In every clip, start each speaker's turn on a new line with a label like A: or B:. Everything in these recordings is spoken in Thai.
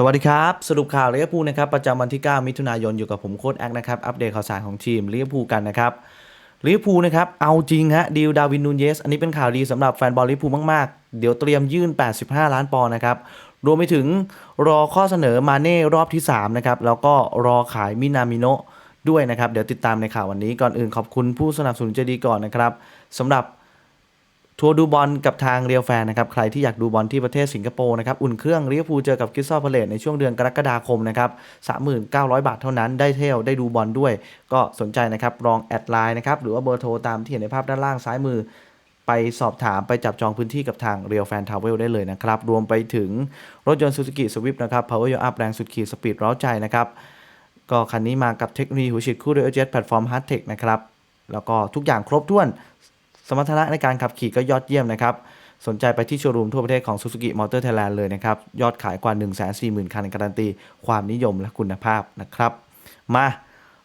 A: สวัสดีครับ สรุปข่าวลิเวอร์พูลนะครับประจำวันที่ 9 มิถุนายนอยู่กับผมโค้ดแอคนะครับอัปเดตข่าวสารของทีมลิเวอร์พูลกันนะครับลิเวอร์พูลนะครับเอาจริงฮะดีลดาวินนูนเยส อันนี้เป็นข่าวดีสำหรับแฟนบอลลิเวอร์พูลมาก ๆ เดี๋ยวเตรียมยื่น 85 ล้านปอนด์นะครับรวมไปถึงรอข้อเสนอมาเน่รอบที่3นะครับแล้วก็รอขายมินามิโนด้วยนะครับเดี๋ยวติดตามในข่าววันนี้ก่อนอื่นขอบคุณผู้สนับสนุนใจดีก่อนนะครับสำหรับ ทัวร์ดูบอลกับทางเรียวแฟนนะครับ ใครที่อยากดูบอลที่ประเทศสิงคโปร์นะครับ อุ่นเครื่องลิเวอร์พูลเจอกับกิสซอพาเลตในช่วงเดือนกรกฎาคมนะครับ39,000 บาทเท่านั้นได้เที่ยวได้ดูบอลด้วย ก็สนใจนะครับลองแอดไลน์นะครับหรือว่าเบอร์โทรตามที่เห็นในภาพด้านล่างซ้ายมือ ไปสอบถามไปจับจองพื้นที่กับทางเรียวแฟนทาวเวลได้เลยนะครับ รวมไปถึงรถยนต์ซูซูกิสวิฟนะครับ Power Your Up แรงสุดขีดสปีดเร้าใจนะครับก็คันนี้มากับเทคโนโลยีหัวฉีดคู่ด้วยเจ็ตแพลตฟอร์มฮาร์ดเทคนะครับแล้วก็ทุกอย่างครบถ้วน สมรรถนะในการขับขี่ก็ยอดเยี่ยมนะครับ สนใจไปที่โชว์รูมทั่วประเทศของ Suzuki Motor Thailand เลยนะครับ ยอดขายกว่า 140,000 คันการันตี ความนิยมและคุณภาพนะครับ มา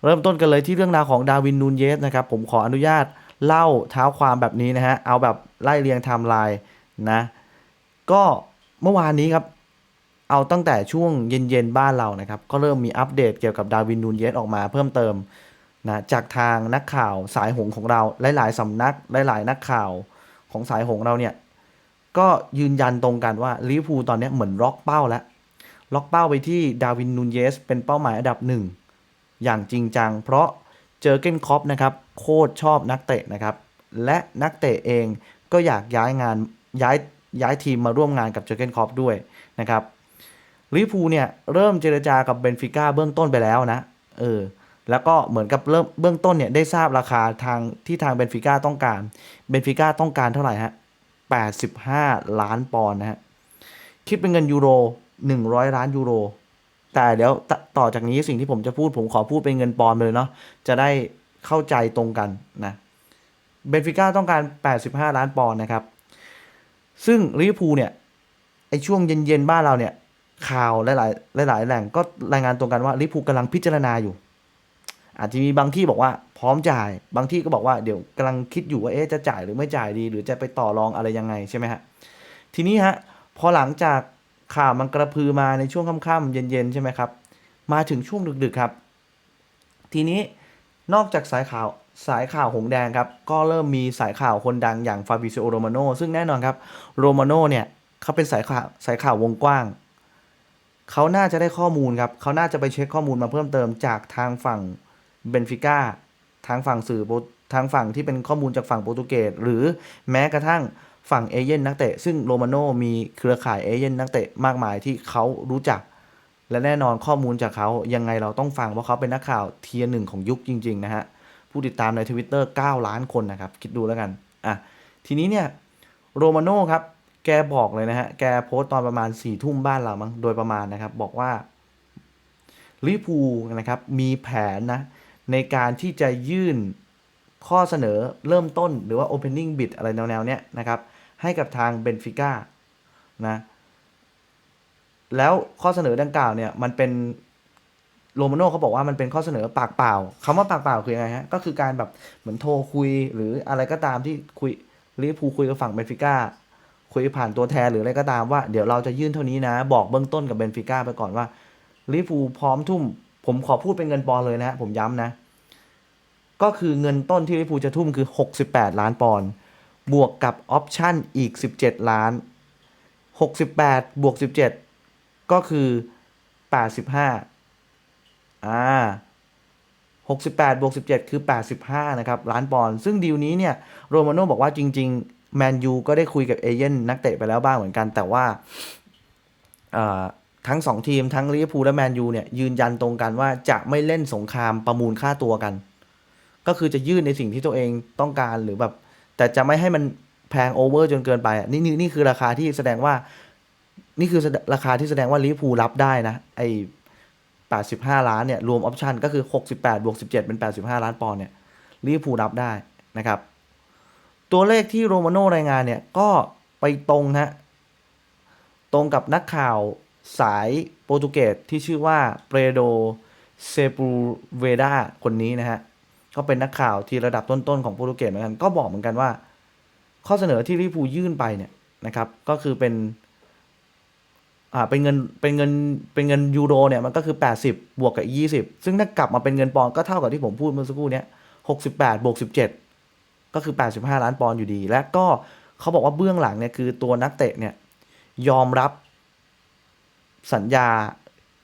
A: เริ่มต้นกันเลยที่เรื่องราวของดาวินนูนเยสนะครับ ผมขออนุญาตเล่าเท้าความแบบนี้นะฮะ เอาแบบไล่เรียงไทม์ไลน์นะ ก็เมื่อวานนี้ครับ เอาตั้งแต่ช่วงเย็นๆบ้านเรานะครับ ก็เริ่มมีอัปเดตเกี่ยวกับดาวินนูนเยสออกมาเพิ่มเติม นะจากทางนักข่าวสายหงของเราหลาย ๆสำนักหลาย ๆ นักข่าวของสายหงเราเนี่ยก็ยืนยันตรงกันว่าลิเวอร์พูลตอนนี้เหมือนล็อกเป้าแล้วล็อกเป้าไปที่ดาวินนูนเยสเป็นเป้าหมายอันดับหนึ่งอย่างจริงจังเพราะเจอเกนคอปนะครับโคตรชอบนักเตะนะครับและนักเตะเองก็อยากย้ายงานย้ายย้ายทีมมาร่วมงานกับเจอเกนคอปด้วยนะครับลิเวอร์พูลเนี่ยเริ่มเจรจากับเบนฟิก้าเบื้องต้นไปแล้วนะเออ แล้วก็เหมือนกับเริ่มเบื้องต้นเนี่ยได้ทราบราคาทางที่ทางเบนฟิก้าต้องการ เบนฟิก้าต้องการเท่าไหร่ฮะ 85 ล้านปอนด์นะฮะ คิดเป็นเงินยูโร 100 ล้านยูโร แต่เดี๋ยวตต่อจากนี้สิ่งที่ผมจะพูดผมขอพูดเป็นเงินปอนด์เลยเนาะ จะได้เข้าใจตรงกันนะ เบนฟิก้าต้องการ 85 ล้านปอนด์นะครับ ซึ่งลิเวอร์พูลเนี่ยไอช่วงเย็นๆบ้านเราเนี่ยข่าวหลายๆหลาย ๆ แหล่งก็รายงานตรงกันว่าลิเวอร์พูลกำลังพิจารณาอยู่ อาจจะมีบางที่บอกว่าพร้อมจ่าย บางที่ก็บอกว่าเดี๋ยวกำลังคิดอยู่ว่าเอ๊ะจะจ่ายหรือไม่จ่ายดี หรือจะไปต่อรองอะไรยังไงใช่ไหมฮะทีนี้ฮะพอหลังจากข่าวมันกระพือมาในช่วงค่ำๆเย็นๆใช่ไหมครับ มาถึงช่วงดึกๆครับ ทีนี้นอกจากสายข่าวสายข่าวหงแดงครับ ก็เริ่มมีสายข่าวคนดังอย่างฟาบิซิโอโรมาโนซึ่งแน่นอนครับโรมาโนเนี่ยเขาเป็นสายข่าวสายข่าววงกว้างเขาน่าจะได้ข้อมูลครับเขาน่าจะไปเช็คข้อมูลมาเพิ่มเติมจากทางฝั่ง เบนฟิก้าทางฝั่งสื่อทางฝั่งที่เป็นข้อมูลจากฝั่งโปรตุเกสหรือแม้กระทั่งฝั่งเอเย่นนักเตะ ซึ่งโรมาโนมีเครือข่ายเอเย่นนักเตะมากมายที่เขารู้จัก และแน่นอนข้อมูลจากเขายังไงเราต้องฟังเพราะเขาเป็นนักข่าวเทียร์หนึ่งของยุคจริง ๆ นะฮะ ผู้ติดตามในทวิตเตอร์9ล้านคนนะครับ คิดดูแล้วกัน อะ ทีนี้เนี่ยโรมาโน่ครับ แกบอกเลยนะฮะ แกโพสต์ตอนประมาณ4ี่ทุ่มบ้านเรามั้งโดยประมาณนะครับ บอกว่าลิพูนะครับมีแผนนะ ในการที่จะยื่นข้อเสนอเริ่มต้นหรือว่า opening bid อะไรแนวๆเนี้ยนะครับ ให้กับทางเบนฟิก้านะแล้วข้อเสนอดังกล่าวเนี่ยมันเป็นโรมาโน่เขาบอกว่ามันเป็นข้อเสนอปากเปล่าคำว่าปากเปล่าคือยังไงฮะ ก็คือการแบบเหมือนโทรคุยหรืออะไรก็ตามที่คุยลิเวอร์พูลคุยกับฝั่งเบนฟิก้าคุยผ่านตัวแทนหรืออะไรก็ตามว่าเดี๋ยวเราจะยื่นเท่านี้นะ บอกเบื้องต้นกับเบนฟิก้าไปก่อนว่าลิเวอร์พูลพร้อมทุ่ม ผมขอพูดเป็นเงินปอนเลยนะผมย้ำนะ ก็คือเงินต้นที่ลิเวอร์พูจะทุ่มคือ 68 ล้านปอนบวกกับออปชั่นอีก 17 ล้าน 68 บวก 17 ก็คือ 85อ่า68 บวก 17 คือ 85 นะครับ ล้านปอนด์ ซึ่งดีลนี้เนี่ย โรมาโน่บอกว่าจริง ๆ แมนยูก็ได้คุยกับเอเย่นนักเตะไปแล้วบ้างเหมือนกัน แต่ว่าอ่า ทั้ง 2 ทีมทั้งลิเวอร์พูลและแมนยูเนี่ยยืนยันตรงกันว่าจะไม่เล่นสงครามประมูลค่าตัวกัน ก็คือจะยื่นในสิ่งที่ตัวเองต้องการหรือแบบ แต่จะไม่ให้มันแพงโอเวอร์จนเกินไปนี่นี่นี่คือราคาที่แสดงว่า นี่คือราคาที่แสดงว่าลิเวอร์พูลรับได้นะไอ้85 ล้านเนี่ยรวมออปชันก็คือ 68บวก17 เป็น 85 ล้านปอนด์เนี่ยลิเวอร์พูลรับได้นะครับ ตัวเลขที่โรมาโน่รายงานเนี่ยก็ไปตรงฮะตรงกับนักข่าว สายโปรตุเกสที่ชื่อว่าเปโดเซปูเวดาคนนี้นะฮะก็เป็นนักข่าวที่ระดับต้นๆของโปรตุเกสเหมือนกัน ก็บอกเหมือนกันว่า ข้อเสนอที่ลิเวอร์พูยื่นไปเนี่ยนะครับ ก็คือเป็นอ่าเป็นเงินเป็นเงินเป็นเงินยูโรเนี่ยมันก็คือ 80 บวกกับอีก20 ซึ่งถ้ากลับมาเป็นเงินปอนด์ก็เท่ากับที่ผมพูดเมื่อสักครู่นี้68บวก17 ก็คือ 85 ล้านปอนด์อยู่ดี และก็เขาบอกว่าเบื้องหลังเนี่ยคือตัวนักเตะเนี่ยยอมรับ สัญญา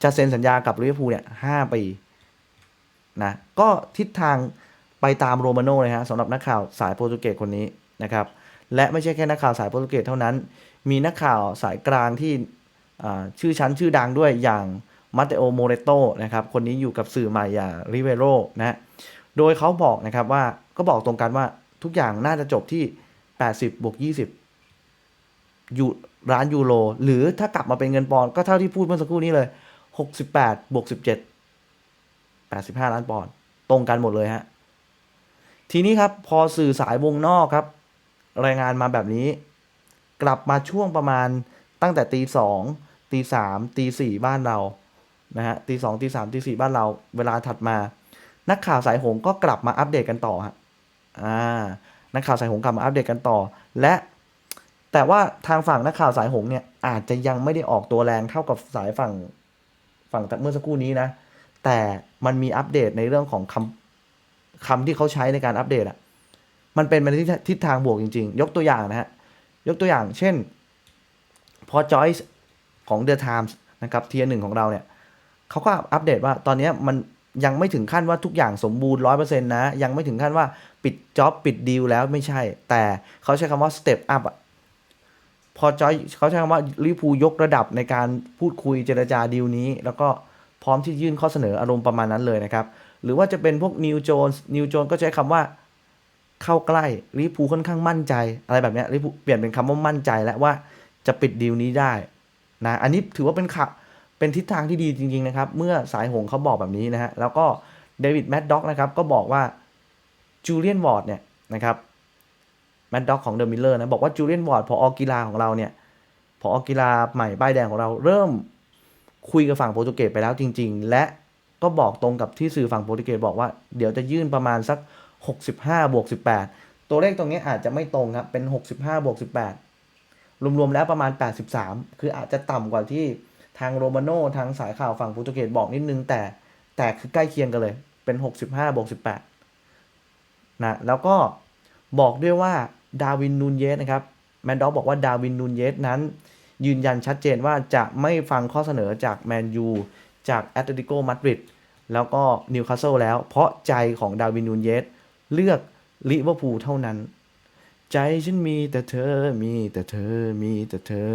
A: จะเซ็นสัญญากับลิเวอร์พูลเนี่ย5ปีนะก็ทิศทางไปตามโรมาโน่เลยฮะสำหรับนักข่าวสายโปรตุเกสคนนี้นะครับ และไม่ใช่แค่นักข่าวสายโปรตุเกสเท่านั้น มีนักข่าวสายกลางที่ชื่อชั้นชื่อดังด้วยอย่างมาเตโอโมเรโตนะครับคนนี้อยู่กับสื่อใหม่อย่างริเวโรนะโดยเขาบอกนะครับว่าก็บอกตรงกันว่าทุกอย่างน่าจะจบที่ 80บวก20 ยูร้านยูโรหรือถ้ากลับมาเป็นเงินปอนด์ก็เท่าที่พูดเมื่อสักครู่นี้เลย 68บวก17 85 ล้านปอนด์ตรงกันหมดเลยฮะ ทีนี้ครับพอสื่อสายวงนอกครับ รายงานมาแบบนี้ กลับมาช่วงประมาณตั้งแต่ตีสองตีสามตีสี่บ้านเรานะฮะตีสองตีสามตีสี่บ้านเรา เวลาถัดมา นักข่าวสายหงก็กลับมาอัปเดตกันต่อฮะอ่านักข่าวสายหงกลับมาอัปเดตกันต่อ และ แต่ว่าทางฝั่งนักข่าวสายหงเนี่ยอาจจะยังไม่ได้ออกตัวแรงเท่ากับสายฝั่งฝั่งเมื่อสักครู่นี้นะ แต่มันมีอัปเดตในเรื่องของคำคำที่เขาใช้ในการอัปเดตอะมันเป็นไปในทิศทางบวกจริง ๆ ยกตัวอย่างนะฮะ ยกตัวอย่างเช่น พอจอยส์ของ The Times นะครับเทียหนึ่งของเราเนี่ยเขาก็อัปเดตว่าตอนนี้มันยังไม่ถึงขั้นว่าทุกอย่างสมบูรณ์ร้อยเปอร์เซ็นต์นะ ยังไม่ถึงขั้นว่าปิดจ็อบปิดดีลแล้วไม่ใช่ แต่เขาใช้คำว่า step up อะ พอจอยเขาใช้คำว่าลิพูยกระดับในการพูดคุยเจรจาดีลนี้ แล้วก็พร้อมที่ยื่นข้อเสนออารมณ์ประมาณนั้นเลยนะครับ หรือว่าจะเป็นพวกนิวโจนส์นิวโจนก็ใช้คำว่าเข้าใกล้ลิปูค่อนข้างมั่นใจ อะไรแบบนี้ลิปูเปลี่ยนเป็นคำว่ามั่นใจแล้วว่าจะปิดดีลนี้ได้นะอันนี้ถือว่าเป็นข่าวเป็นทิศทางที่ดีจริง ๆ นะครับ เมื่อสายหงเขาบอกแบบนี้นะฮะแล้วก็เดวิดแมดด็อกนะครับก็บอกว่าจูเลียนวอร์ดเนี่ยนะครับ แมดด็อกของเดอะมิลเลอร์นะ บอกว่าจูเลียนวอร์ดพออกีฬาของเราเนี่ยพออกีฬาใหม่ป้ายแดงของเราเริ่มคุยกับฝั่งโปรตุเกสไปแล้วจริง ๆ และก็บอกตรงกับที่สื่อฝั่งโปรตุเกสบอกว่าเดี๋ยวจะยื่นประมาณสัก 65บวก18 ตัวเลขตรงนี้อาจจะไม่ตรงครับ เป็น 65บวก18 รวม ๆ แล้วประมาณ 83 คืออาจจะต่ำกว่าที่ทางโรมาโน่ทางสายข่าวฝั่งโปรตุเกสบอกนิดนึง แต่แต่คือใกล้เคียงกันเลย เป็น 65บวก18นะแล้วก็บอกด้วยว่า ดาวินนูนเยสนะครับแมนด็อกบอกว่าดาวินนูนเยสนั้น ยืนยันชัดเจนว่าจะไม่ฟังข้อเสนอจากแมนยูจากแอตเลติโกมาดริดแล้วก็นิวคาสเซิลแล้ว เพราะใจของดาวินนูนเยสเลือกลิเวอร์พูลเท่านั้น ใจฉันมีแต่เธอมีแต่เธอมีแต่เธอ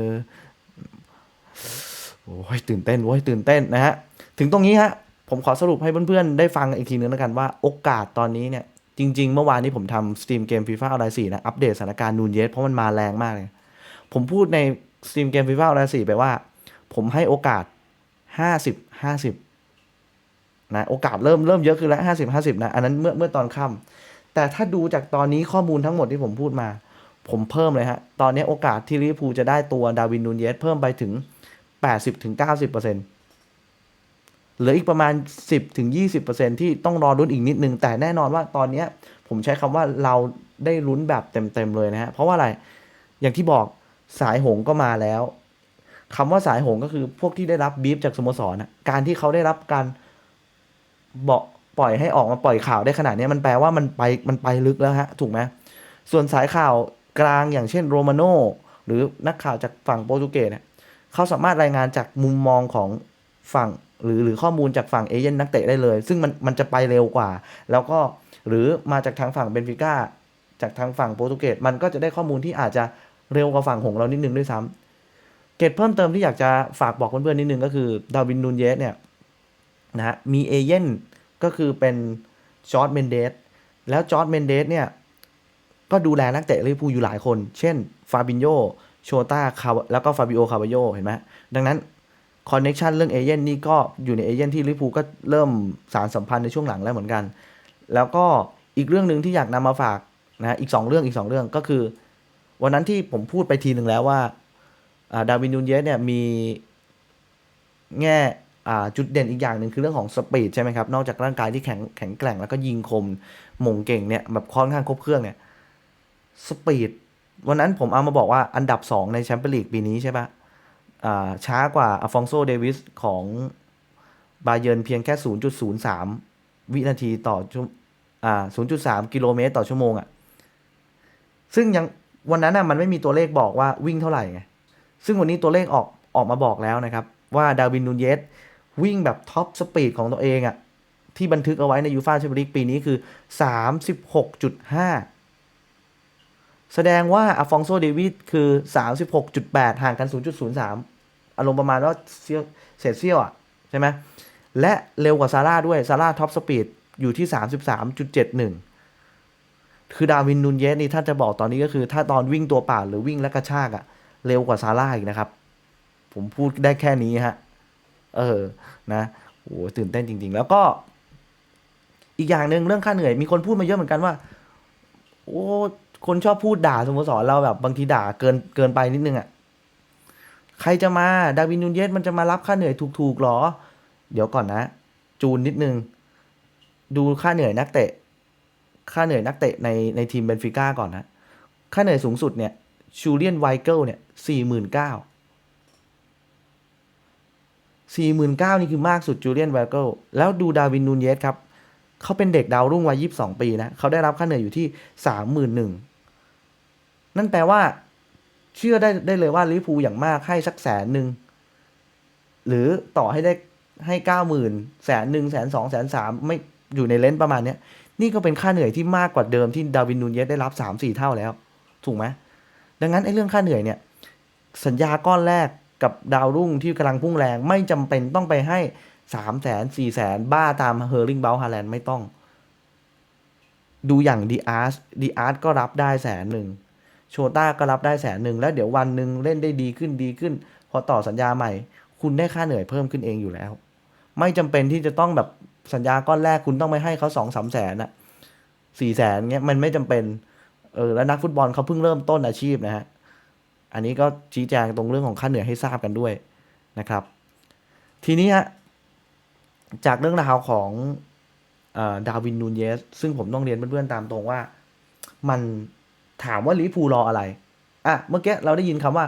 A: โอ้ยตื่นเต้นโว้ยตื่นเต้นนะฮะ ถึงตรงนี้ฮะ ผมขอสรุปให้เพื่อนๆ ได้ฟังอีกทีนึงแล้วกันว่าโอกาสตอนนี้เนี่ย จริง ๆ เมื่อวานนี้ผมทำสตรีมเกมฟีฟ่าออนไลน์สี่นะ อัปเดตสถานการณ์นูนเยสเพราะมันมาแรงมากเลย ผมพูดในสตรีมเกมฟีฟ่าออนไลน์สี่ไปว่า ผมให้โอกาสห้าสิบห้าสิบนะโอกาสเริ่มเริ่มเยอะขึ้นแล้วห้าสิบห้าสิบนะ อันนั้นเมื่อเมื่อตอนค่ำแต่ถ้าดูจากตอนนี้ข้อมูลทั้งหมดที่ผมพูดมา ผมเพิ่มเลยฮะ ตอนนี้โอกาสที่ลิเวอร์พูลจะได้ตัวดาวินนูนเยสเพิ่มไปถึง80ถึง90เปอร์เซ็นต์ เหลืออีกประมาณ 10ถึง20เปอร์เซ็นที่ต้องรอรุ้นอีกนิดนึง แต่แน่นอนว่าตอนนี้ผมใช้คำว่าเราได้ลุ้นแบบเต็มๆเลยนะฮะ เพราะว่าอะไร อย่างที่บอกสายหงก็มาแล้วคำว่าสายหงก็คือพวกที่ได้รับบีฟจากสโมสรนะการที่เขาได้รับการบอกปล่อยให้ออกมาปล่อยข่าวได้ขนาดนี้มันแปลว่ามันไปมันไปลึกแล้วฮะ ถูกไหมส่วนสายข่าวกลางอย่างเช่นโรมาโน่หรือนักข่าวจากฝั่งโปรตุเกสเนี่ยเขาสามารถรายงานจากมุมมองของฝั่ง หรือหรือข้อมูลจากฝั่งเอเย่นนักเตะได้เลย ซึ่งมันมันจะไปเร็วกว่า แล้วก็หรือมาจากทางฝั่งเบนฟิก้าจากทางฝั่งโปรตุเกสมันก็จะได้ข้อมูลที่อาจจะเร็วกว่าฝั่งหงเรานิดนึงด้วยซ้ำเกตเพิ่มเติมที่อยากจะฝากบอกเพื่อนๆนิดนึงก็คือดาวินนูนเยสเนี่ยนะฮะมีเอเย่นก็คือเป็นจอร์ดเมนเดสแล้วจอร์ดเมนเดสเนี่ยก็ดูแลนักเตะลิเวอร์พูลอยู่หลายคน เช่น ฟาบินโยโชต้าคาแล้วก็ฟาบิโอ คาบาโย เห็นไหม ดังนั้น คอนเน็ชันเรื่องเอเย่นนี่ก็อยู่ในเอเย่นที่ลิเวอร์พูก็เริ่มสารสัมพันธ์ในช่วงหลังแล้วเหมือนกัน แล้วก็อีกเรื่องหนึ่งที่อยากนำมาฝากนะอีก 2 เรื่องอีก 2 เรื่องก็คือ วันนั้นที่ผมพูดไปทีหนึ่งแล้วว่าดาวินนูนเยสเนี่ยมีแง่จุดเด่นอีกอย่างหนึ่งคือเรื่องของสปีดใช่ไหมครับ นอกจากร่างกายที่แข็งแข็งแกร่งแล้วก็ยิงคมหม่งเก่งเนี่ยแบบค่อนข้างครบเครื่องเนี่ยสปีดวันนั้นผมเอามาบอกว่าอันดับ 2 ในแชมเปี้ยนลีกปีนี้ใช่ปะ ช้ากว่าอฟฟองโซเดวิสของบาเยิร์นเพียงแค่ 0.03 วินาทีต่อชั่ว0.3 กิโลเมตรต่อชั่วโมงอะ่ะ ซึ่งยังวันนั้นน่ะมันไม่มีตัวเลขบอกว่าวิ่งเท่าไหร่ไง ซึ่งวันนี้ตัวเลขออกออกมาบอกแล้วนะครับ ว่าดาวินนูเยสวิ่งแบบท็อปสปีดของตัวเองอะ่ะ ที่บันทึกเอาไว้ในยูฟาแชมเปี้ยนลีกปีนี้คือ 36.5 แสดงว่าอฟฟองโซเดวิสคือ 36.8 ห่างกัน 0.03 อารมณ์ประมาณว่าเสียวเศษเสี้ยวอะใช่ไหมและเร็วกว่าซาร่าด้วยซาร่าท็อปสปีดอยู่ที่ 33.71 คือดาวินนูนเยสนี่ถ้าจะบอกตอนนี้ก็คือถ้าตอนวิ่งตัวเปล่าหรือวิ่งและกระชากอะเร็วกว่าซาร่าอีกนะครับ ผมพูดได้แค่นี้ฮะ เออนะโอ้ตื่นเต้นจริง ๆ แล้วก็ อีกอย่างหนึ่งเรื่องค่าเหนื่อย มีคนพูดมาเยอะเหมือนกันว่า โอ้คนชอบพูดด่าสโมสรเราแบบบางทีด่าเกินเกินไปนิดนึงอะ่ะ ใครจะมา ดาวินนูนเยสมันจะมารับค่าเหนื่อยถูกๆหรอ เดี๋ยวก่อนนะ จูนนิดนึง ดูค่าเหนื่อยนักเตะ ค่าเหนื่อยนักเตะในในทีมเบนฟิก้าก่อนนะ ค่าเหนื่อยสูงสุดเนี่ยชูเลียนไวเกิลเนี่ยสี่หมื่นเก้าสี่หมื่นเก้านี่คือมากสุดจูเลียนไวเกิลแล้วดูดาวินนูนเยสครับเขาเป็นเด็กดาวรุ่งวัยยี่สิบสองปีนะเขาได้รับค่าเหนื่อยอยู่ที่สามหมื่นหนึ่งนั่นแปลว่า เชื่อได้ได้เลยว่าลิพูอย่างมากให้สักแสนหนึ่งหรือต่อให้ได้ให้เก้าหมื่นแสนหนึ่งแสนสองแสนสามไม่อยู่ในเลนส์ประมาณเนี้ยนี่ก็เป็นค่าเหนื่อยที่มากกว่าเดิมที่ดาวินนูนเยสได้รับสามสี่เท่าแล้ว ถูกไหมดังนั้นไอ้เรื่องค่าเหนื่อยเนี่ย สัญญาก้อนแรกกับดาวรุ่งที่กำลังพุ่งแรง ไม่จำเป็นต้องไปให้สามแสนสี่แสนบ้าตามเฮอร์ริงเบลฮาแลนด์ไม่ต้อง ดูอย่างดีอาร์สดีอาร์สก็รับได้แสนหนึ่ง โชต้าก็รับได้แสนหนึ่งแล้วเดี๋ยววันหนึ่งเล่นได้ดีขึ้นดีขึ้น พอต่อสัญญาใหม่ คุณได้ค่าเหนื่อยเพิ่มขึ้นเองอยู่แล้ว ไม่จำเป็นที่จะต้องแบบสัญญาก้อนแรกคุณต้องไปให้เขาสองสามแสนอะสี่แสนเงี้ยมันไม่จำเป็นเออแล้วนักฟุตบอลเขาเพิ่งเริ่มต้นอาชีพนะฮะอันนี้ก็ชี้แจงตรงเรื่องของค่าเหนื่อยให้ทราบกันด้วยนะครับ ทีนี้ฮะจากเรื่องราวของดาวินนูนเยส ซึ่งผมต้องเรียนเพื่อนๆตามตรงว่า มัน ถามว่าลิพูรออะไร อะ เมื่อกี้เราได้ยินคำว่า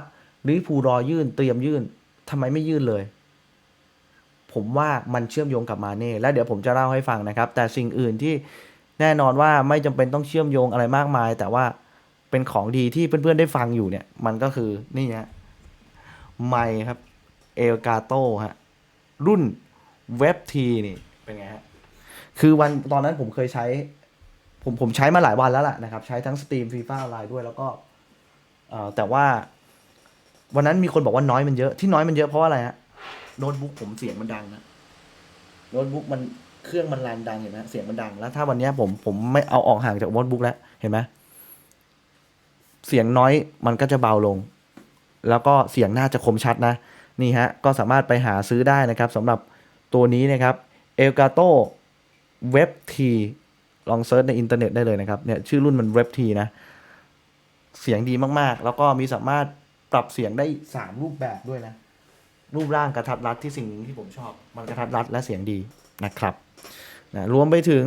A: ลิพูรอยื่น เตรียมยื่นทำไมไม่ยื่นเลย ผมว่ามันเชื่อมโยงกับมาเน่แล้วเดี๋ยวผมจะเล่าให้ฟังนะครับ แต่สิ่งอื่นที่แน่นอนว่าไม่จำเป็นต้องเชื่อมโยงอะไรมากมาย แต่ว่าเป็นของดีที่เพื่อนๆได้ฟังอยู่เนี่ย มันก็คือนี่ฮะไมค์ครับเอลกาโต้ฮะรุ่นเว็บทีนี่เป็นไงฮะคือวันตอนนั้นผมเคยใช้ ผมผมใช้มาหลายวันแล้วล่ะนะครับ ใช้ทั้งสตรีมฟีฟ่าออนไลน์ด้วยแล้วก็เอ่อแต่ว่า วันนั้นมีคนบอกว่าน้อยมันเยอะที่น้อยมันเยอะเพราะว่าอะไรฮะโน้ตบุ๊กผมเสียงมันดังนะโน้ตบุ๊กมันเครื่องมันรันดังเห็นไหมเสียงมันดังแล้ว ถ้าวันเนี้ยผมผมไม่เอาออกห่างจากโน้ตบุ๊กแล้วเห็นไหมเสียงน้อยมันก็จะเบาลง แล้วก็เสียงน่าจะคมชัดนะ นี่ฮะ ก็สามารถไปหาซื้อได้นะครับสำหรับตัวนี้นะครับ Elgato Web T ลองเซิร์ชในอินเทอร์เน็ตได้เลยนะครับเนี่ยชื่อรุ่นมัน Web T นะ เสียงดีมากๆ แล้วก็มีสามารถปรับเสียงได้ 3 รูปแบบด้วยนะ รูปร่างกระทัดรัดที่สิ่งนึงที่ผมชอบ มันกระทัดรัดและเสียงดีนะครับนะรวมไปถึง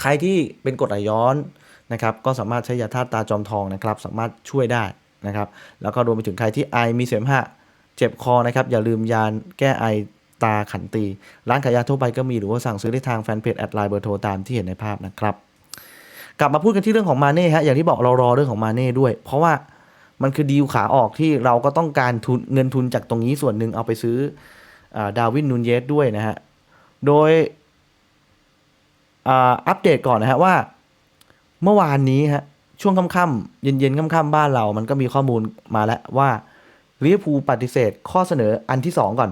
A: ใครที่เป็นกรดไหลย้อนนะครับ ก็สามารถใช้ยาธาตุตาจอมทองนะครับ สามารถช่วยได้นะครับ แล้วก็รวมไปถึงใครที่ไอมีเสมหะ เจ็บคอนะครับ อย่าลืมยานแก้ไอ ตาขันตี ร้านขายยาทั่วไปก็มีหรือว่าสั่งซื้อได้ทางแฟนเพจแอดไลน์เบอร์โทรตามที่เห็นในภาพนะครับ กลับมาพูดกันที่เรื่องของมาเน่ฮะอย่างที่บอกเรารอเรื่องของมาเน่ด้วย เพราะว่ามันคือดีลขาออกที่เราก็ต้องการทุนเงินทุนจากตรงนี้ส่วนหนึ่งเอาไปซื้ออดาวินนูนเยสด้วยนะฮะโดยอัปเดตก่อนนะฮะว่าเมื่อวานนี้ฮะช่วงค่ำๆเย็นๆค่ำๆบ้านเรา มันก็มีข้อมูลมาแล้วว่าลิเวอร์พูลปฏิเสธข้อเสนออันที่สองก่อน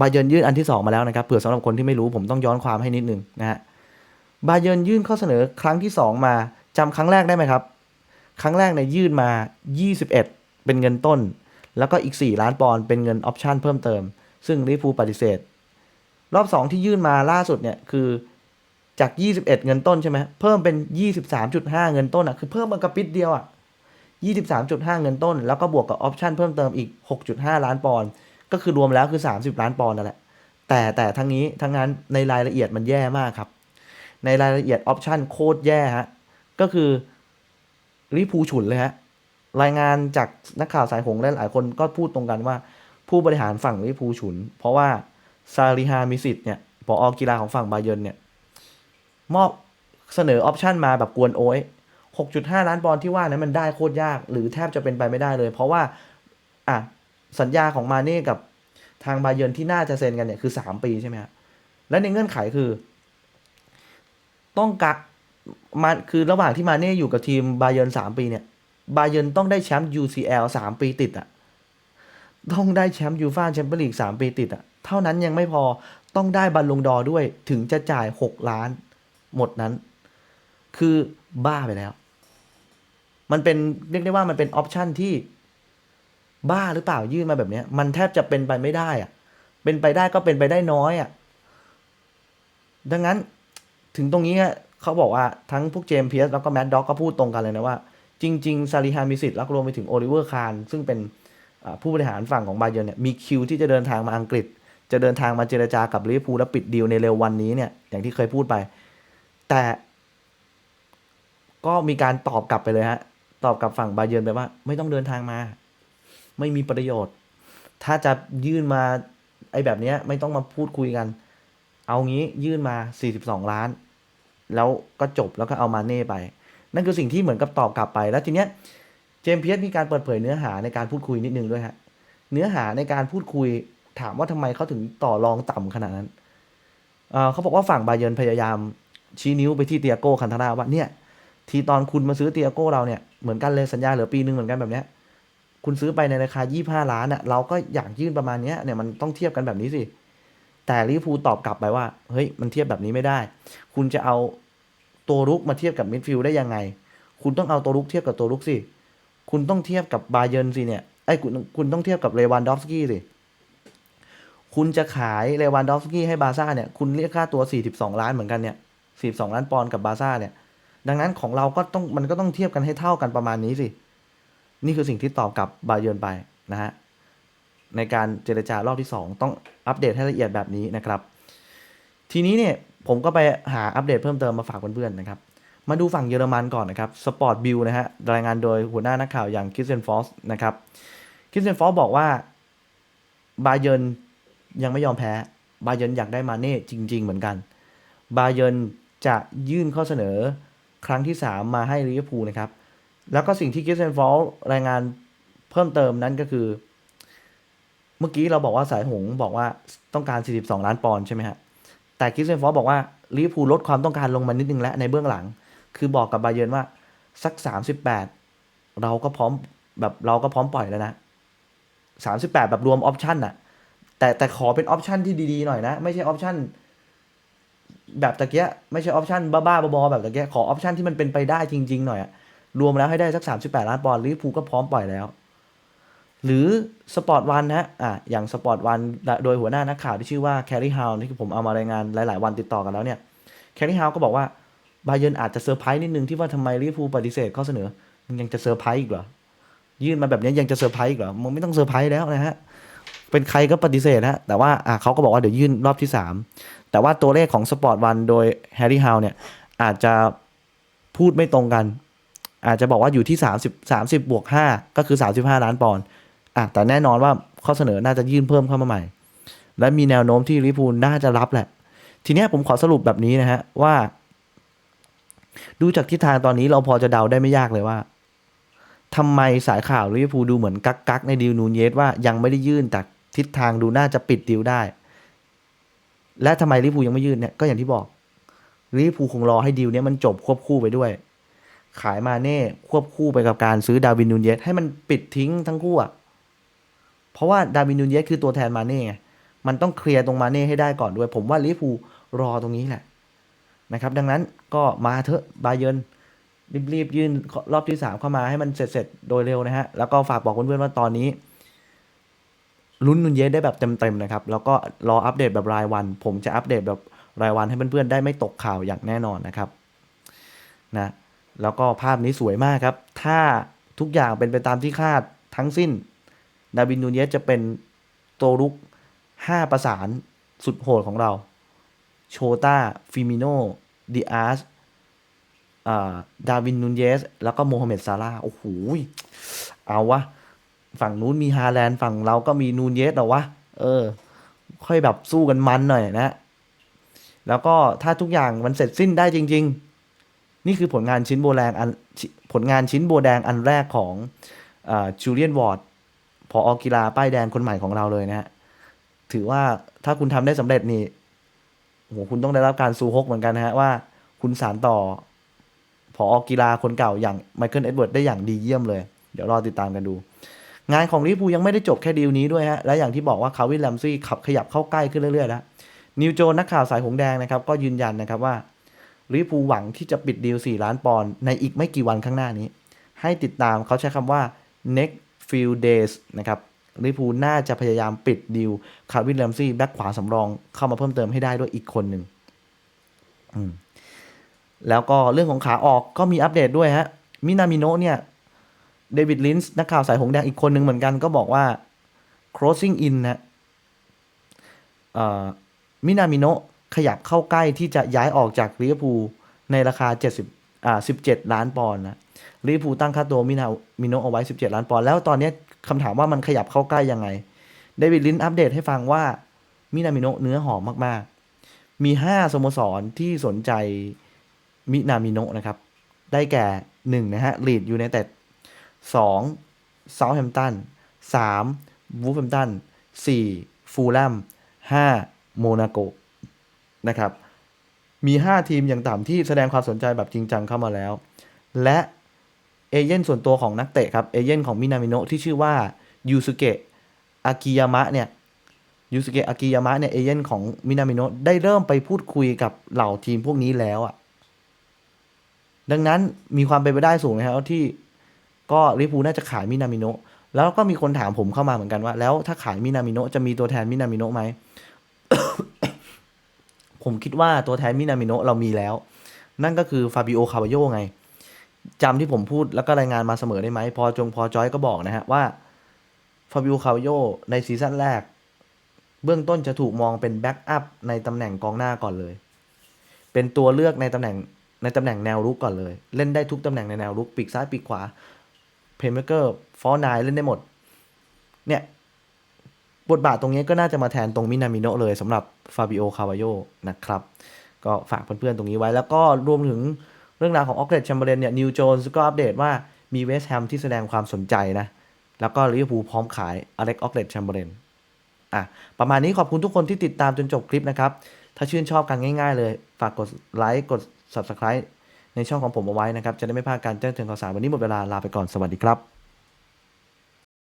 A: บาเยิร์นยื่นอันที่สองมาแล้วนะครับเผื่อสำหรับคนที่ไม่รู้ผมต้องย้อนความให้นิดนึงนะฮะบาเยิร์นยื่นข้อเสนอครั้งที่สองมาจำครั้งแรกได้ไหมครับ ครั้งแรกเนี่ยยื่นมา 21 เป็นเงินต้น แล้วก็อีก 4 ล้านปอนด์เป็นเงินออปชั่นเพิ่มเติม ซึ่งลิเวอร์พูปฏิเสธ รอบ 2 ที่ยื่นมาล่าสุดเนี่ยคือจาก 21 เงินต้นใช่ไหมเพิ่มเป็น 23.5 เงินต้นอะคือเพิ่มมากระปิดเดียวอะ23.5 เงินต้น แล้วก็บวกกับออปชั่นเพิ่มเติมอีก 6.5 ล้านปอนด์ ก็คือรวมแล้วคือ 30 ล้านปอนด์นั่นแหละ แต่แต่ทั้งนี้ทั้งนั้นในรายละเอียดมันแย่มากครับ ในรายละเอียดออปชั่นโคตรแย่ฮะ ก็คือลิเวอร์พูฉุนเลยฮะ รายงานจากนักข่าวสายหงส์และหลายคนก็พูดตรงกันว่า ผู้บริหารฝั่งลิเวอร์พูฉุน เพราะว่าซาลิฮามิสิตเนี่ยผอกีฬาของฝั่งบาเยิร์นเนี่ยมอบเสนอออปชันมาแบบกวนโอ้ย6.5 ล้านปอนด์ที่ว่านั้นมันได้โคตรยาก หรือแทบจะเป็นไปไม่ได้เลย เพราะว่าอะ สัญญาของมาเน่กับทางบาเยนที่น่าจะเซ็นกันเนี่ยคือ3ปีใช่ไหมฮะและในเงื่อนไขคือ ต้องกักมาคือระหว่างที่มาเน่อยู่กับทีมบาเยนสามปีเนี่ยบาเยนต้องได้แชมป์ UCL สามปีติดอะต้องได้แชมป์ยูฟ่าแชมเปี้ยนลีกสามปีติดอะเท่านั้นยังไม่พอต้องได้บัลลงดอด้วยถึงจะจ่ายหกล้าน หมดนั้น คือบ้าไปแล้ว มันเป็นเรียกได้ว่ามันเป็นออปชันที่ บ้าหรือเปล่ายื่นมาแบบนี้มันแทบจะเป็นไปไม่ได้อะเป็นไปได้ก็เป็นไปได้น้อยอะดังนั้นถึงตรงนี้อะเขาบอกว่าทั้งพวกเจมส์เพียสแล้วก็แมดด็อกก็พูดตรงกันเลยนะว่า จริง ๆ ซาลิฮามีสิทธิ์แล้วรวมไปถึงโอลิเวอร์คารซึ่งเป็นผู้บริหารฝั่งของบาเยิร์เนี่ยมีคิวที่จะเดินทางมาอังกฤษ จะเดินทางมาเจรจากับลิเวอร์พูลและปิดดีลในเร็ววันนี้เนี่ยอย่างที่เคยพูดไป แต่ก็มีการตอบกลับไปเลยฮะ ตอบกลับฝั่งบาเยิร์ไปว่า ไม่ต้องเดินทางมา ไม่มีประโยชน์ ถ้าจะยื่นมาไอ้แบบเนี้ยไม่ต้องมาพูดคุยกัน เอางี้ยื่นมา 42 ล้าน แล้วก็จบแล้วก็เอามาเน่ไป นั่นคือสิ่งที่เหมือนกับตอบกลับไป แล้วทีเนี้ยเจมเพียสมีการเปิดเผยเนื้อหาในการพูดคุยนิดนึงด้วยฮะ เนื้อหาในการพูดคุยถามว่าทำไมเขาถึงต่อรองต่ำขนาดนั้นเเขาบอกว่าฝั่งบาเยนพยายามชี้นิ้วไปที่เตียโก้คันธนาว่าเนี่ย ทีตอนคุณมาซื้อเตียโก้เราเนี่ยเหมือนกันเลยสัญญาเหลือปีหนึ่งเหมือนกันแบบเนี้ย คุณซื้อไปในราคา 25 ล้านอะ่ะ เราก็อยากยื่นประมาณเนี้ยเนี่ยมันต้องเทียบกันแบบนี้สิ แต่ลิเวอร์พูลตอบกลับไปว่า เฮ้ย มันเทียบแบบนี้ไม่ได้ คุณจะเอาตัวรุกมาเทียบกับมิดฟิลด์ได้ยังไง คุณต้องเอาตัวรุกเทียบกับตัวรุกสิ คุณต้องเทียบกับบาเยิร์นสิเนี่ย ไอ้คุณคุณต้องเทียบกับเลวานดอฟสกี้สิ คุณจะขายเลวานดอฟสกี้ให้บาซ่าเนี่ย คุณเรียกค่าตัว 42 ล้านเหมือนกันเนี่ย 42 ล้านปอนด์กับบาซ่าเนี่ย ดังนั้นของเราก็ต้องมันก็ต้องเทียบกันให้เท่ากันประมาณนี้สิ นี่คือสิ่งที่ตอบกับบาเยิร์นไปนะฮะในการเจรจารอบที่ 2 ต้องอัปเดตให้ละเอียดแบบนี้นะครับ ทีนี้เนี่ยผมก็ไปหาอัปเดตเพิ่มเติมมาฝากเพื่อนๆนะครับ มาดูฝั่งเยอรมันก่อนนะครับสปอร์ตบิลนะฮะรายงานโดยหัวหน้านักข่าวอย่างคิสเซนฟอสนะครับคิสเซนฟอสบอกว่าบาเยิร์นยังไม่ยอมแพ้บาเยิร์นอยากได้มาเน่จริง ๆ เหมือนกันบาเยิร์นจะยื่นข้อเสนอครั้งที่ 3 มาให้ลิเวอร์พูลนะครับ แล้วก็สิ่งที่คิสเซนฟอลรายงานเพิ่มเติมนั้นก็คือ เมื่อกี้เราบอกว่าสายหงบอกว่าต้องการ 42 ล้านปอนด์ใช่ไหมฮะ แต่คิสเซนฟอลบอกว่าลิเวอร์พูลลดความต้องการลงมานิดนึงแล้วในเบื้องหลัง คือบอกกับบาเยนว่าสัก 38 เราก็พร้อมแบบเราก็พร้อมปล่อยแล้วนะ 38 แบบรวมออปชั่นอะแต่แต่ขอเป็นออปชั่นที่ดีๆหน่อยนะ ไม่ใช่ออปชั่นแบบตะเกียไม่ใช่ออปชั่นบ้าๆบอๆแบบตะเกียขอออปชั่นที่มันเป็นไปได้จริง ๆ หน่อยอะ รวมแล้วให้ได้สัก 38 ล้านปอนด์ลิเวอร์พูลก็พร้อมปล่อยแล้ว หรือสปอร์ตวันนะอะอย่างสปอร์ตวันโดยหัวหน้านักข่าวที่ชื่อว่าแคลรี่ฮาวที่ผมเอามารายงานหลาย ๆ วันติดต่อกันแล้วเนี่ยแคลรี่ฮาวก็บอกว่าบาเยนอาจจะเซอร์ไพรส์นิดนึงที่ว่าทำไมลิเวอร์พูลปฏิเสธข้อเสนอมึงยังจะเซอร์ไพรส์อีกเหรอยื่นมาแบบนี้ยังจะเซอร์ไพรส์อีกเหรอมึงไม่ต้องเซอร์ไพรส์แล้วนะฮะเป็นใครก็ปฏิเสธนะแต่ว่าอะเขาก็บอกว่าเดี๋ยวยื่นรอบที่ 3 แต่ว่าตัวเลขของสปอร์ตวันโดยแฮร์รี่ฮาวเนี่ยอาจจะพูดไม่ตรงกัน อาจจะบอกว่าอยู่ที่ 30 30บวก5ก็คือ 35 ล้านปอนด์อะแต่แน่นอนว่าข้อเสนอน่าจะยื่นเพิ่มเข้ามาใหม่ และมีแนวโน้มที่ลิพูลน่าจะรับแหละ ทีนี้ผมขอสรุปแบบนี้นะฮะว่า ดูจากทิศทางตอนนี้เราพอจะเดาได้ไม่ยากเลยว่าทำไมสายข่าวลิพูลดูเหมือนกักกักในดีลนูนเยสว่ายังไม่ได้ยื่นแต่ทิศทางดูน่าจะปิดดีลได้ และทำไมลิพูลยังไม่ยื่นเนี่ยก็อย่างที่บอกลิพูลคงรอให้ดีลเนี้ยมันจบควบคู่ไปด้วย ขายมาเน่ควบคู่ไปกับการซื้อดาวินนูนเยสให้มันปิดทิ้งทั้งคู่อะเพราะว่าดาวินนูนเยสคือตัวแทนมาเน่ไงมันต้องเคลียร์ตรงมาเน่ให้ได้ก่อนด้วย ผมว่าลิเวอร์พูรอตรงนี้แหละนะครับ ดังนั้นก็มาเถอะบาเยิร์นรีบๆยื่นรอบที่สามเข้ามาให้มันเสร็จๆโดยเร็วนะฮะ แล้วก็ฝากบอกเพื่อนๆว่าตอนนี้ลุ้นนุนเยสได้แบบเต็มๆนะครับ แล้วก็รออัปเดตแบบรายวัน ผมจะอัปเดตแบบรายวันให้เพื่อนๆได้ไม่ตกข่าวอย่างแน่นอนนะครับนะ แล้วก็ภาพนี้สวยมากครับ ถ้าทุกอย่างเป็นไปตามที่คาดทั้งสิ้น ดาวินนูนเยสจะเป็นตัวรุก 5 ประสานสุดโหดของเรา โชตาฟิมิโนดิอาสดาวินนูเยส แล้วก็โมฮัมเหม็ดซาร่าโอ้โห เอาวะ ฝั่งนู้นมีฮาแลนด์ ฝั่งเราก็มีนูเยสเหรอวะ เออ ค่อยแบบสู้กันมันหน่อยนะ แล้วก็ถ้าทุกอย่างมันเสร็จสิ้นได้จริง ๆ นี่คือผลงานชิ้นโบแดงอันผลงานชิ้นโบแดงอันแรกของจูเลียนวอร์ดพออกีฬาป้ายแดงคนใหม่ของเราเลยนะฮะถือว่าถ้าคุณทำได้สำเร็จนี่โหคุณต้องได้รับการซูฮกเหมือนกันนะฮะว่าคุณสารต่อพออกีฬาคนเก่าอย่างไมเคิลเอ็ดเวิร์ดได้อย่างดีเยี่ยมเลย เดี๋ยวรอติดตามกันดู งานของลิเวอร์พูยังไม่ได้จบแค่ดีลนี้ด้วยฮะ และอย่างที่บอกว่าคาร์วินแลมซี่ขับขยับเข้าใกล้ขึ้นเรื่อยๆแล้วนิวโจนนักข่าวสายหงแดงนะครับ ก็ยืนยันนะครับว่า ลิเวอร์พูลหวังที่จะปิดดีล 4 ล้านปอนด์ในอีกไม่กี่วันข้างหน้านี้ ให้ติดตามเขาใช้คำว่า next few days นะครับลิเวอร์พูลน่าจะพยายามปิดดีลคาร์วินแลมซี่แบ็คขวาสำรองเข้ามาเพิ่มเติมให้ได้ด้วยอีกคนหนึ่งแล้วก็เรื่องของขาออกก็มีอัปเดตด้วยฮะ มินามิโนะเนี่ย เดวิดลินส์นักข่าวสายหงแดงอีกคนหนึ่งเหมือนกันก็บอกว่า crossing in นะมินามิโนะ ขยับเข้าใกล้ที่จะย้ายออกจากลิเวอร์พูลในราคา 70อ่า17 ล้านปอนด์นะลิเวอร์พูลตั้งค่าตัวมินามิโนะเอาไว้ 17 ล้านปอนด์แล้วตอนนี้คำถามว่ามันขยับเข้าใกล้ยังไงเดวิดลินส์อัปเดตให้ฟังว่ามินามิโนะเนื้อหอมมากๆ มี 5สโมสรที่สนใจมินามิโนะนะครับ ได้แก่ 1 นะฮะลีดยูไนเต็ดสองเซาท์แฮมป์ตันสามวูฟแฮมป์ตันสี่ฟูลแลมห้าโมนาโก นะครับ มี 5 ทีมอย่างต่ำที่แสดงความสนใจแบบจริงจังเข้ามาแล้ว และเอเย่นส่วนตัวของนักเตะครับ เอเย่นของมินามิโนะที่ชื่อว่ายูสุเกะอากิยามะเนี่ยยูสุเกะอากิยามะเนี่ยเอเย่นของมินามิโนะได้เริ่มไปพูดคุยกับเหล่าทีมพวกนี้แล้วอะดังนั้นมีความเป็นไปได้สูงนะครับที่ก็ลิพูน่าจะขายมินามิโนะแล้วก็มีคนถามผมเข้ามาเหมือนกันว่า แล้วถ้าขายมินามิโนะจะมีตัวแทนมินามิโนะไหม ผมคิดว่าตัวแทนมินามิโนะเรามีแล้ว นั่นก็คือฟาบิโอคาบาโยไงจำที่ผมพูดแล้วก็รายงานมาเสมอได้ไหม พอจงพอจอยก็บอกนะฮะว่าฟาบิโอคาบาโยในซีซั่นแรก เบื้องต้นจะถูกมองเป็นแบ็กอัพในตำแหน่งกองหน้าก่อนเลย เป็นตัวเลือกในตำแหน่งในตำแหน่งแนวรุกก่อนเลย เล่นได้ทุกตำแหน่งในแนวรุกปีกซ้ายปีกขวาเพลย์เมเกอร์ฟอร์นายเล่นได้หมดเนี่ย บทบาทตรงนี้ก็น่าจะมาแทนตรงมินามิโนเลยสำหรับฟาบิโอคาวาโยนะครับ ก็ฝากเพื่อนๆตรงนี้ไว้แล้วก็รวมถึงเรื่องราวของออกเ d แชมเบอร์เลนเนี่ยนิวโจนส์ก็อัปเดตว่ามีเวสต์แฮมที่แสดงความสนใจนะ แล้วก็ลิเวอร์พูลพร้อมขายอเล็กออกเ d แชมเบอร์เลนอะประมาณนี้ขอบคุณทุกคนที่ติดตามจนจบคลิปนะครับ ถ้าชื่นชอบกันง่ายๆเลย ฝากกดไลค์กด Subscribe ในช่องของผมเอาไว้นะครับ จะได้ไม่พลาดการแจ้งเตือนข่าวสารวันนี้หมดเวลาลาไปก่อนสวัสดีครับ